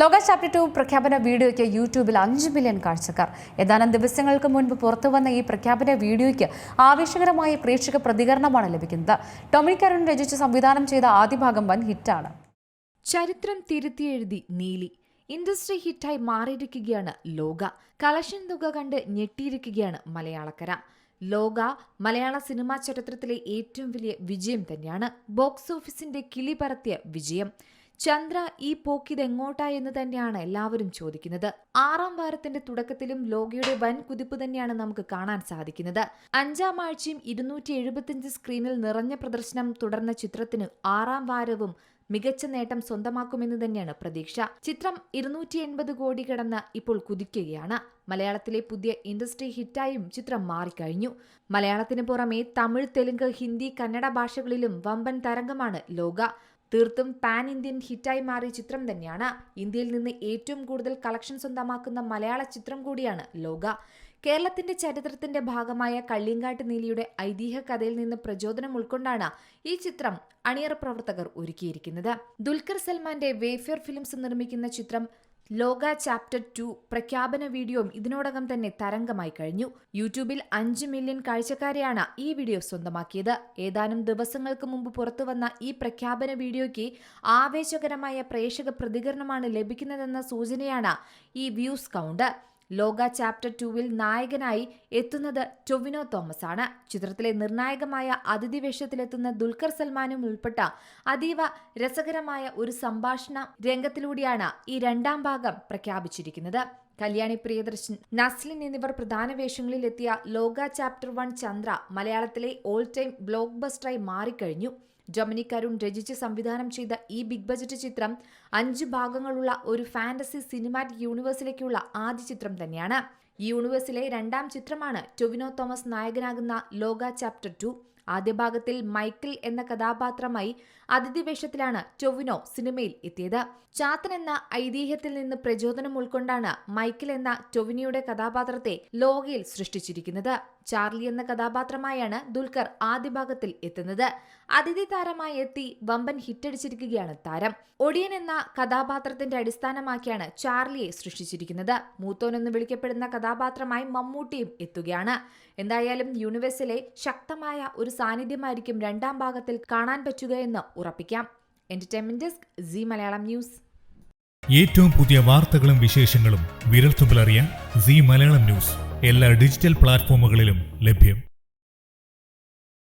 ലോക chapter two പ്രഖ്യാപന വീഡിയോയ്ക്ക് യൂട്യൂബിൽ അഞ്ച് മില്യൺ കാഴ്ചക്കാർ. ഏതാനും ദിവസങ്ങൾക്ക് മുൻപ് പുറത്തുവന്ന ഈ പ്രഖ്യാപന വീഡിയോയ്ക്ക് ആവേശകരമായ പ്രേക്ഷക പ്രതികരണമാണ് ലഭിക്കുന്നത്. ടൊമിക് അരുൺ രചിച്ച് സംവിധാനം ചെയ്ത ആദ്യ ഭാഗം വൻ ഹിറ്റാണ്. ചരിത്രം തിരുത്തിയെഴുതി നീലി. ഇൻഡസ്ട്രി ഹിറ്റായി മാറിയിരിക്കുകയാണ് ലോക. കളക്ഷൻ തുക കണ്ട് ഞെട്ടിയിരിക്കുകയാണ് മലയാളക്കര. ലോക മലയാള സിനിമാ ചരിത്രത്തിലെ ഏറ്റവും വലിയ വിജയം തന്നെയാണ് ബോക്സ് ഓഫീസിന്റെ കിളി പരത്തിയ വിജയം. ചന്ദ്ര ഈ പോക്കിത് എങ്ങോട്ടാ എന്ന് തന്നെയാണ് എല്ലാവരും ചോദിക്കുന്നത്. ആറാം വാരത്തിന്റെ തുടക്കത്തിലും ലോകയുടെ വൻ കുതിപ്പ് തന്നെയാണ് നമുക്ക് കാണാൻ സാധിക്കുന്നത്. അഞ്ചാം ആഴ്ചയും ഇരുന്നൂറ്റി എഴുപത്തിയഞ്ച് സ്ക്രീനിൽ നിറഞ്ഞ പ്രദർശനം തുടർന്ന ചിത്രത്തിന് ആറാം വാരവും മികച്ച നേട്ടം സ്വന്തമാക്കുമെന്ന് തന്നെയാണ് പ്രതീക്ഷ. ചിത്രം ഇരുന്നൂറ്റി എൺപത് കോടി കടന്ന് ഇപ്പോൾ കുതിക്കുകയാണ്. മലയാളത്തിലെ പുതിയ ഇൻഡസ്ട്രി ഹിറ്റായും ചിത്രം മാറിക്കഴിഞ്ഞു. മലയാളത്തിന് പുറമെ തമിഴ് തെലുങ്ക് ഹിന്ദി കന്നഡ ഭാഷകളിലും വമ്പൻ തരംഗമാണ് ലോക തീർത്തും പാൻ ഇന്ത്യൻ ഹിറ്റായി മാറിയ ചിത്രം തന്നെയാണ്. ഇന്ത്യയിൽ നിന്ന് ഏറ്റവും കൂടുതൽ കളക്ഷൻ സ്വന്തമാക്കുന്ന മലയാള ചിത്രം കൂടിയാണ് ലോക. കേരളത്തിന്റെ ചരിത്രത്തിന്റെ ഭാഗമായ കള്ളിയങ്കാട്ട് നീലിയുടെ ഐതിഹ്യ കഥയിൽ നിന്ന് പ്രചോദനം ഉൾക്കൊണ്ടാണ് ഈ ചിത്രം അണിയറ പ്രവർത്തകർ ഒരുക്കിയിരിക്കുന്നത്. ദുൽഖർ സൽമാന്റെ വേഫെയർ ഫിലിംസ് നിർമ്മിക്കുന്ന ചിത്രം ലോക ചാപ്റ്റർ ടു പ്രഖ്യാപന വീഡിയോയും ഇതിനോടകം തന്നെ തരംഗമായി കഴിഞ്ഞു. യൂട്യൂബിൽ അഞ്ച് മില്യൺ കാഴ്ചക്കാരെയാണ് ഈ വീഡിയോ സ്വന്തമാക്കിയത്. ഏതാനും ദിവസങ്ങൾക്ക് മുമ്പ് പുറത്തുവന്ന ഈ പ്രഖ്യാപന വീഡിയോയ്ക്ക് ആവേശകരമായ പ്രേക്ഷക പ്രതികരണമാണ് ലഭിക്കുന്നതെന്ന സൂചനയാണ് ഈ വ്യൂസ് കൗണ്ട് ലോക ചാപ്റ്റർ ടൂവിൽ നായകനായി എത്തുന്നത് ടൊവിനോ തോമസ് ആണ് ചിത്രത്തിലെ നിർണായകമായ അതിഥി വേഷത്തിലെത്തുന്ന ദുൽഖർ സൽമാനും ഉൾപ്പെട്ട അതീവ രസകരമായ ഒരു സംഭാഷണ രംഗത്തിലൂടെയാണ് ഈ രണ്ടാം ഭാഗം പ്രഖ്യാപിച്ചിരിക്കുന്നത്. കല്യാണി പ്രിയദർശൻ നസ്ലിൻ എന്നിവർ പ്രധാന വേഷങ്ങളിൽ എത്തിയ ലോക ചാപ്റ്റർ വൺ ചന്ദ്ര മലയാളത്തിലെ ഓൾ ടൈം ബ്ലോക്ക് ബസ്റ്ററായി മാറിക്കഴിഞ്ഞു. ഡൊമിനിക് അരുൺ രചിച്ച് സംവിധാനം ചെയ്ത ഈ ബിഗ് ബജറ്റ് ചിത്രം അഞ്ച് ഭാഗങ്ങളുള്ള ഒരു ഫാന്റസി സിനിമാറ്റിക് യൂണിവേഴ്സിലേക്കുള്ള ആദ്യ ചിത്രം തന്നെയാണ്. ഈ യൂണിവേഴ്സിലെ രണ്ടാം ചിത്രമാണ് ടൊവിനോ തോമസ് നായകനാകുന്ന ലോക ചാപ്റ്റർ ടു. ആദ്യ ഭാഗത്തിൽ മൈക്കിൾ എന്ന കഥാപാത്രമായി അതിഥി വേഷത്തിലാണ് സിനിമയിൽ എത്തിയത്. ചാത്തൻ എന്ന ഐതിഹ്യത്തിൽ നിന്ന് പ്രചോദനം ഉൾക്കൊണ്ടാണ് മൈക്കിൾ എന്ന ടൊവിനിയുടെ കഥാപാത്രത്തെ ലോകയിൽ സൃഷ്ടിച്ചിരിക്കുന്നത്. ചാർലി എന്ന കഥാപാത്രമായാണ് ദുൽഖർ ആദ്യ ഭാഗത്തിൽ എത്തുന്നത്. അതിഥി താരമായി എത്തി വമ്പൻ ഹിറ്റടിച്ചിരിക്കുകയാണ് താരം. ഒടിയൻ എന്ന കഥാപാത്രത്തിന്റെ അടിസ്ഥാനമാക്കിയാണ് ചാർലിയെ സൃഷ്ടിച്ചിരിക്കുന്നത്. മൂത്തോൻ എന്ന് വിളിക്കപ്പെടുന്ന കഥാപാത്രമായി മമ്മൂട്ടിയും എത്തുകയാണ്. എന്തായാലും യൂണിവേഴ്സിലെ ശക്തമായ ഒരു സാന്നിധ്യമായിരിക്കും രണ്ടാം ഭാഗത്തിൽ കാണാൻ പറ്റുകയെന്ന് ഉറപ്പിക്കാം. Entertainment desk Zee Malayalam news ഏറ്റവും പുതിയ വാർത്തകളും വിശേഷങ്ങളും വിരൽത്തുമ്പിലറിയാൻ സി മലയാളം ന്യൂസ് എല്ലാ ഡിജിറ്റൽ പ്ലാറ്റ്ഫോമുകളിലും ലഭ്യം.